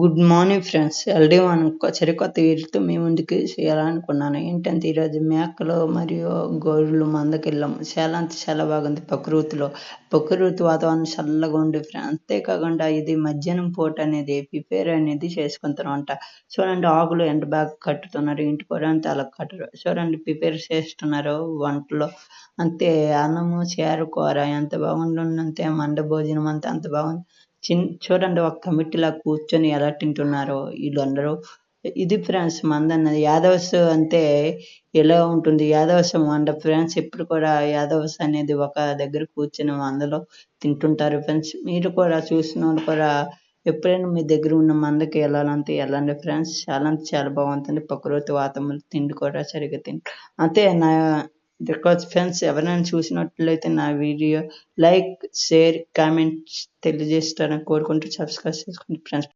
Good morning friends. LD వన్ సరికొత్త వీడియోతో మీ ముందుకు చేయాలనుకున్నాను. ఏంటంటే ఈరోజు మేకలు మరియు గొర్రెలు మందకెళ్ళాం. చాలా అంటే చాలా బాగుంది ప్రకృతిలో. ప్రకృతి వాతావరణం చల్లగా ఉంది ఫ్రెండ్స్. అంతేకాకుండా ఇది మధ్యాహ్నం పూట అనేది ప్రిపేర్ అనేది చేసుకుంటారు అంట చూడండి ఆకులు ఎండ బాగా కట్టుతున్నారు ఇంటి కూడా అంత అలా కట్టరు. చూడండి ప్రిపేర్ చేస్తున్నారు వంటలో. అంతే అన్నము చారు కూర ఎంత బాగుంటుందంటే మండ భోజనం అంతా అంత బాగుంది. చిన్ చూడండి ఒక కమిటీలా కూర్చొని ఎలా తింటున్నారో వీళ్ళందరూ. ఇది ఫ్రెండ్స్ మంద యాదవ్స్ అంటే ఎలా ఉంటుంది? యాదవ్స్ మంద ఫ్రెండ్స్ ఎప్పుడు కూడా యాదవ్స్ అనేది ఒక దగ్గర కూర్చొని మందలో తింటుంటారు ఫ్రెండ్స్. మీరు కూడా చూసిన వాళ్ళు కూడా ఎప్పుడైనా మీ దగ్గర ఉన్న మందకి వెళ్ళాలంటే వెళ్ళండి ఫ్రెండ్స్. చాలా అంటే చాలా బాగుంటుంది. ప్రకృతి వాతావరణం తిండి కూడా సరిగ్గా తిండి అంతే నా బికాజ్ ఫ్రెండ్స్ ఎవరైనా చూసినట్లయితే నా వీడియో లైక్ షేర్ కామెంట్స్ తెలియజేస్తారని కోరుకుంటూ సబ్స్క్రైబ్ చేసుకోండి ఫ్రెండ్స్